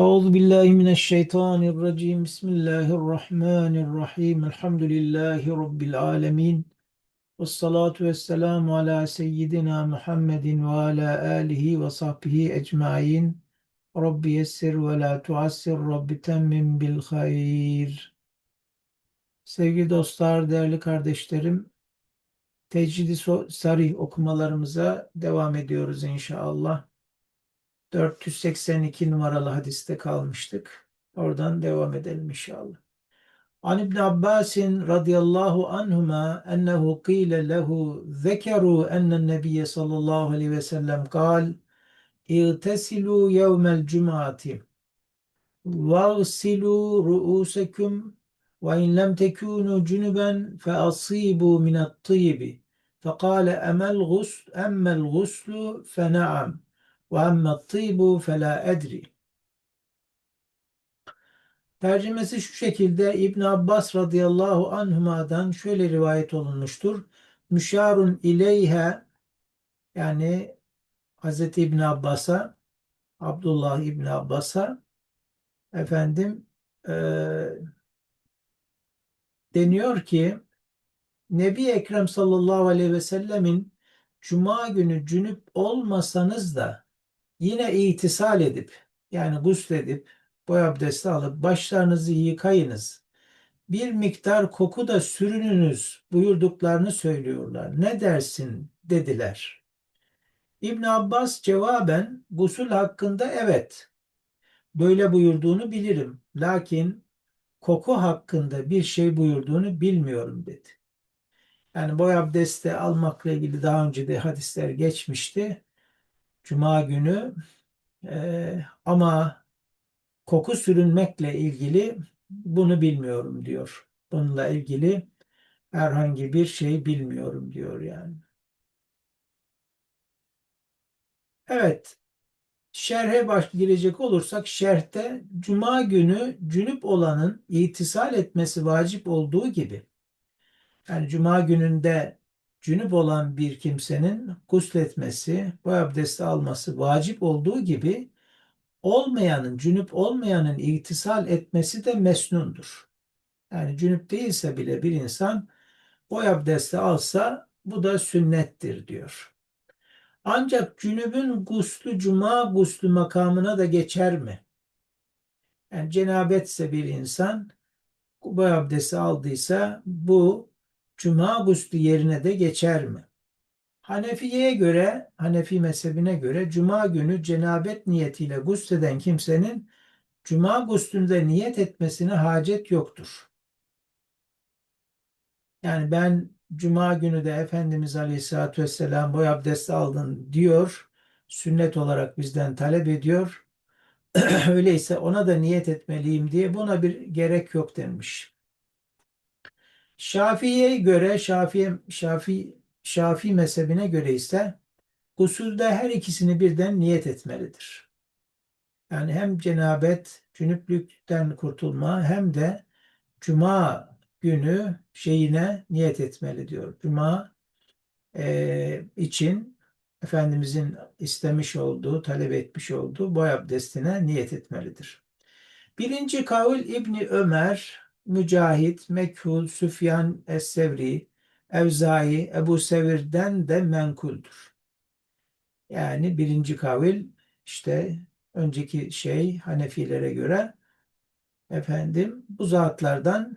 Euzu billahi mineşşeytanirracim. Bismillahirrahmanirrahim. Elhamdülillahi rabbil alamin. Ves salatu vesselamu ala seyyidina Muhammedin ve ala alihi ve sahbihi ecmaîn. Rabbi yessir ve la tuassir. Rabbi temmim bil hayr. Sevgili dostlar, değerli kardeşlerim, Tecrid-i Sarih okumalarımıza devam ediyoruz inşallah. 482 numaralı hadiste kalmıştık. Oradan devam edelim inşallah. An İbn Abbasin radıyallahu anhuma ennehu qile lehu zekeru ennen nebiyye sallallahu aleyhi ve sellem kal İğtesilu yevmel cumati vagsilu ru'usekum ve in lem tekunu cunuben fe asibu minat tıybi fekale emel gusl emmel guslu fe na'am ve emme tîbu felâ edri. Tercümesi şu şekilde İbn Abbas radıyallahu anhuma'dan şöyle rivayet olunmuştur. Müşarun ileyhe yani Hz. İbn Abbas'a Abdullah İbn Abbas'a efendim e, deniyor ki Nebi Ekrem sallallahu aleyhi ve sellemin Cuma günü cünüp olmasanız da Yine itisal edip yani gusledip boy abdesti alıp başlarınızı yıkayınız. Bir miktar koku da sürününüz buyurduklarını söylüyorlar. Ne dersin dediler. İbn Abbas cevaben gusül hakkında evet böyle buyurduğunu bilirim. Lakin koku hakkında bir şey buyurduğunu bilmiyorum dedi. Yani boy abdesti almakla ilgili daha önce de hadisler geçmişti. Cuma günü e, ama koku sürünmekle ilgili bunu bilmiyorum diyor. Bununla ilgili herhangi bir şey bilmiyorum diyor yani. Evet. Şerhe baş girecek olursak şerhte cuma günü cünüp olanın itisal etmesi vacip olduğu gibi yani cuma gününde cünüp olan bir kimsenin gusletmesi, bu abdesti alması vacip olduğu gibi olmayanın, cünüp olmayanın iktisal etmesi de mesnundur. Yani cünüp değilse bile bir insan boy abdesti alsa bu da sünnettir diyor. Ancak cünübün guslu cuma guslu makamına da geçer mi? Yani cenabetse bir insan boy abdesti aldıysa bu cuma guslü yerine de geçer mi? Hanefiye'ye göre, Hanefi mezhebine göre cuma günü cenabet niyetiyle gusleden kimsenin cuma guslünde niyet etmesine hacet yoktur. Yani ben cuma günü de Efendimiz Aleyhisselatü Vesselam boy abdesti aldın diyor. Sünnet olarak bizden talep ediyor. Öyleyse ona da niyet etmeliyim diye buna bir gerek yok denmiş. Şafii'ye göre Şafii Şafii Şafii mezhebine göre ise usulde her ikisini birden niyet etmelidir. Yani hem cenabet, cünüplükten kurtulma hem de cuma günü şeyine niyet etmeli diyor. Cuma e, için Efendimizin istemiş olduğu, talep etmiş olduğu boy abdestine niyet etmelidir. Birinci kavul İbni Ömer Mücahit, Mekhul, Süfyan Es-Sevri, Evzai, Ebu Sevir'den de menkuldür. Yani birinci kavil işte önceki şey Hanefilere göre efendim bu zatlardan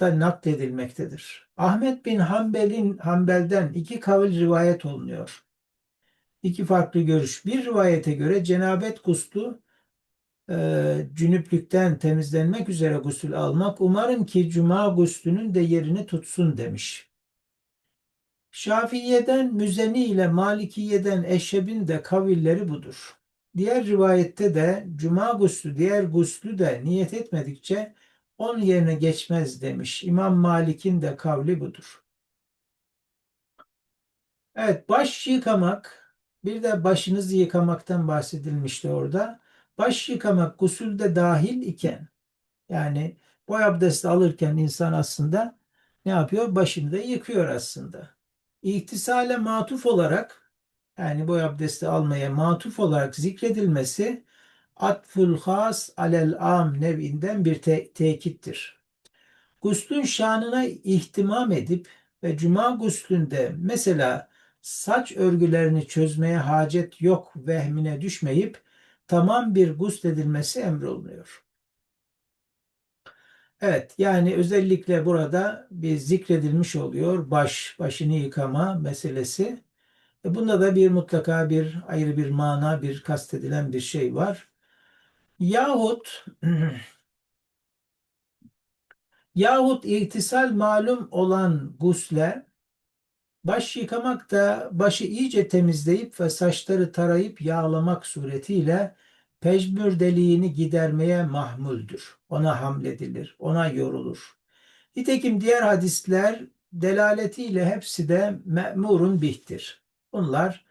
da nakledilmektedir. Ahmet bin Hanbel'in Hanbel'den iki kavil rivayet olunuyor. İki farklı görüş. Bir rivayete göre cenabet guslu e, cünüplükten temizlenmek üzere gusül almak umarım ki cuma guslünün de yerini tutsun demiş. Şafiye'den Müzeni ile Malikiye'den Eşeb'in de kavilleri budur. Diğer rivayette de cuma guslü diğer guslü de niyet etmedikçe onun yerine geçmez demiş. İmam Malik'in de kavli budur. Evet baş yıkamak bir de başınızı yıkamaktan bahsedilmişti orada baş yıkamak gusülde dahil iken yani boy abdesti alırken insan aslında ne yapıyor? Başını da yıkıyor aslında. İhtisale matuf olarak yani boy abdesti almaya matuf olarak zikredilmesi atful has alel am nevinden bir te- tekittir. Guslün şanına ihtimam edip ve cuma guslünde mesela saç örgülerini çözmeye hacet yok vehmine düşmeyip tamam bir gusledilmesi emrolunuyor. Evet, yani özellikle burada bir zikredilmiş oluyor baş, başını yıkama meselesi. E bunda da bir mutlaka bir ayrı bir mana, bir kastedilen bir şey var. Yahut yahut ihtisal malum olan gusle baş yıkamak da başı iyice temizleyip ve saçları tarayıp yağlamak suretiyle pejmür deliğini gidermeye mahmuldür. Ona hamledilir, ona yorulur. Nitekim diğer hadisler delaletiyle hepsi de me'murun bihtir. Bunlar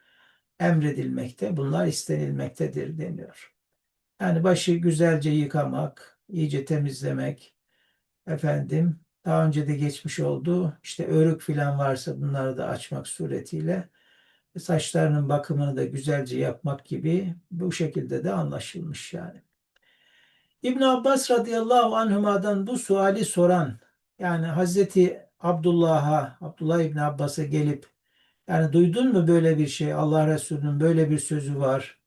emredilmekte, bunlar istenilmektedir deniyor. Yani başı güzelce yıkamak, iyice temizlemek, efendim daha önce de geçmiş oldu. İşte örük filan varsa bunları da açmak suretiyle saçlarının bakımını da güzelce yapmak gibi bu şekilde de anlaşılmış yani. İbn Abbas radıyallahu anhuma'dan bu suali soran yani Hazreti Abdullah'a, Abdullah İbn Abbas'a gelip yani duydun mu böyle bir şey? Allah Resulü'nün böyle bir sözü var.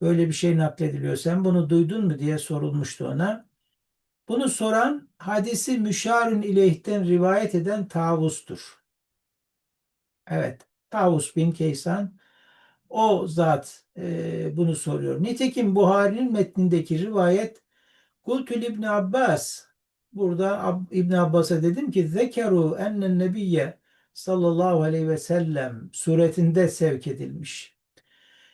Böyle bir şey naklediliyor. Sen bunu duydun mu diye sorulmuştu ona. Bunu soran hadisi müşarun ileyhten rivayet eden Tavus'tur. Evet, Tavus bin Kaysan o zat e, bunu soruyor. Nitekim Buhari'nin metnindeki rivayet Kultül İbn Abbas burada Ab, İbn Abbas'a dedim ki zekeru ennen nebiyye sallallahu aleyhi ve sellem suretinde sevk edilmiş.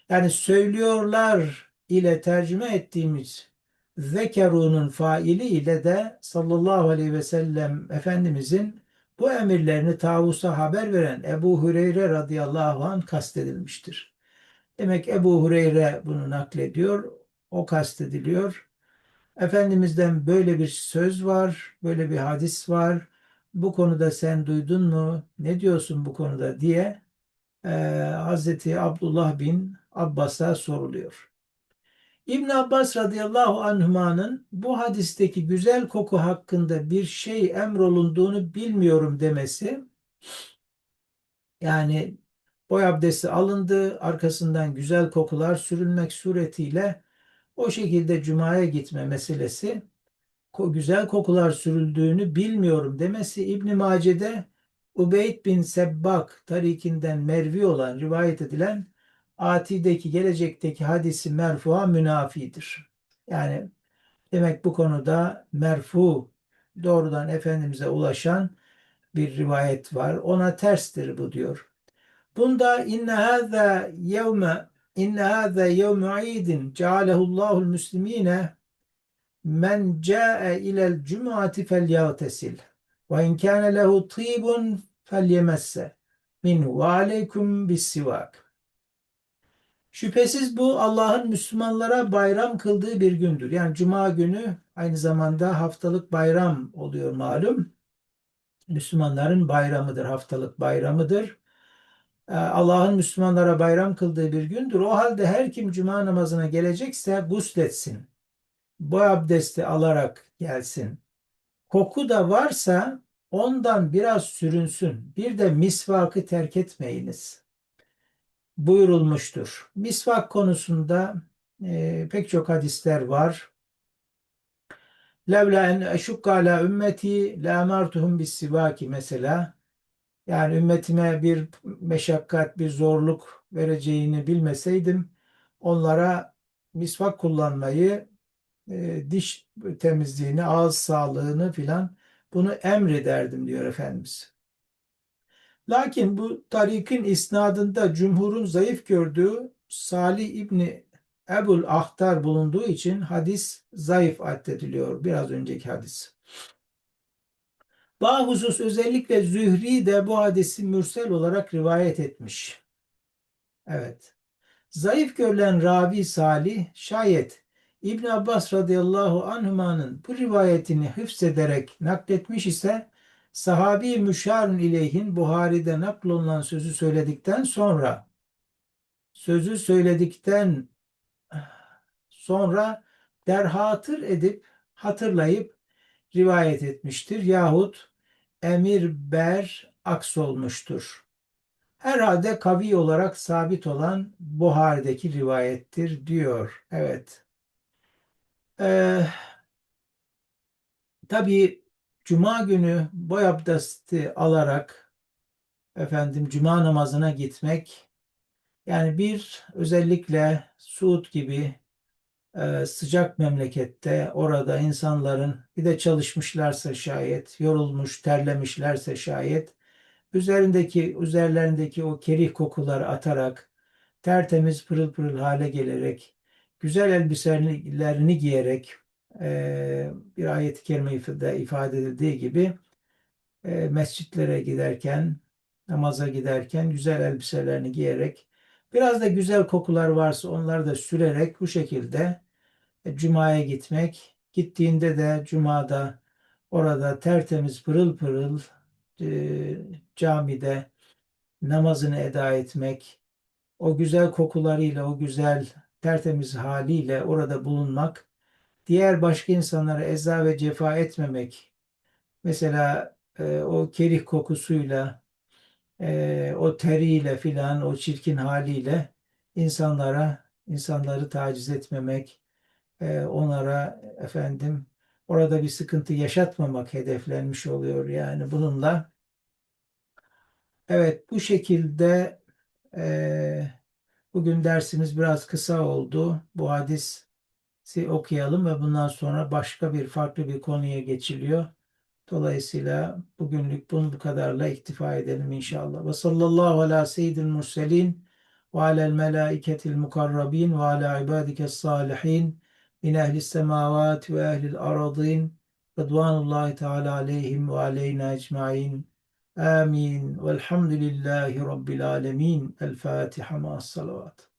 Yani söylüyorlar ile tercüme ettiğimiz zekerunun faili ile de sallallahu aleyhi ve sellem Efendimizin bu emirlerini tavusa haber veren Ebu Hureyre radıyallahu anh kastedilmiştir. Demek Ebu Hureyre bunu naklediyor, o kastediliyor. Efendimiz'den böyle bir söz var, böyle bir hadis var. Bu konuda sen duydun mu? Ne diyorsun bu konuda diye e, Hazreti Abdullah bin Abbas'a soruluyor. İbn Abbas radıyallahu anhuma'nın bu hadisteki güzel koku hakkında bir şey emrolunduğunu bilmiyorum demesi yani boy abdesti alındı arkasından güzel kokular sürülmek suretiyle o şekilde cumaya gitme meselesi güzel kokular sürüldüğünü bilmiyorum demesi İbn Mace'de Ubeyd bin Sebbak tarikinden mervi olan rivayet edilen atideki gelecekteki hadisi merfuğa münafidir. Yani demek bu konuda merfu doğrudan Efendimiz'e ulaşan bir rivayet var. Ona terstir bu diyor. Bunda inne hâzâ yevme inne hâzâ yevme idin cealehullahul müslimine men câe ilel cum'ati fel yağtesil ve in lehu tîbun fel yemesse minhu ve aleykum bis sivak. Şüphesiz bu Allah'ın Müslümanlara bayram kıldığı bir gündür. Yani Cuma günü aynı zamanda haftalık bayram oluyor malum. Müslümanların bayramıdır, haftalık bayramıdır. Ee, Allah'ın Müslümanlara bayram kıldığı bir gündür. O halde her kim Cuma namazına gelecekse gusletsin. Bu abdesti alarak gelsin. Koku da varsa ondan biraz sürünsün. Bir de misvakı terk etmeyiniz buyurulmuştur. Misvak konusunda e, pek çok hadisler var. Levla en eşukka ümmeti la amartuhum bis sivaki mesela. Yani ümmetime bir meşakkat, bir zorluk vereceğini bilmeseydim onlara misvak kullanmayı, e, diş temizliğini, ağız sağlığını filan bunu emrederdim diyor Efendimiz. Lakin bu tarikin isnadında cumhurun zayıf gördüğü Salih İbni Ebul Ahtar bulunduğu için hadis zayıf addediliyor. Biraz önceki hadis. Bahusus özellikle Zühri de bu hadisi mürsel olarak rivayet etmiş. Evet. Zayıf görülen ravi Salih şayet İbn Abbas radıyallahu anhümanın bu rivayetini hıfzederek nakletmiş ise sahabi müşarun ileyhin Buhari'de naklolunan sözü söyledikten sonra sözü söyledikten sonra derhatır edip hatırlayıp rivayet etmiştir yahut emir ber aksolmuştur. Herhalde kavi olarak sabit olan Buhari'deki rivayettir diyor. Evet. Ee, tabii Cuma günü boy abdesti alarak efendim Cuma namazına gitmek yani bir özellikle Suud gibi e, sıcak memlekette orada insanların bir de çalışmışlarsa şayet yorulmuş terlemişlerse şayet üzerindeki üzerlerindeki o kerih kokuları atarak tertemiz pırıl pırıl hale gelerek güzel elbiselerini giyerek e, bir ayet-i kerimede ifade edildiği gibi e, mescitlere giderken namaza giderken güzel elbiselerini giyerek biraz da güzel kokular varsa onları da sürerek bu şekilde e, Cuma'ya gitmek gittiğinde de Cuma'da orada tertemiz pırıl pırıl e, camide namazını eda etmek, o güzel kokularıyla, o güzel tertemiz haliyle orada bulunmak, diğer başka insanlara eza ve cefa etmemek, mesela e, o kerih kokusuyla, e, o teriyle filan, o çirkin haliyle insanlara, insanları taciz etmemek, e, onlara efendim orada bir sıkıntı yaşatmamak hedeflenmiş oluyor. Yani bununla evet bu şekilde e, bugün dersimiz biraz kısa oldu. Bu hadisi okuyalım ve bundan sonra başka bir farklı bir konuya geçiliyor. Dolayısıyla bugünlük bunu bu kadarla iktifa edelim inşallah. Ve sallallahu ala seyyidil murselin ve alel melaiketil mukarrabin ve ala ibadikes salihin min ehlis semavati ve ehlil aradin Rıdvanullahi Teala aleyhim ve aleyna ecmain. Amin. Velhamdülillahi Rabbil alemin. El Fatiha ma'as salavat.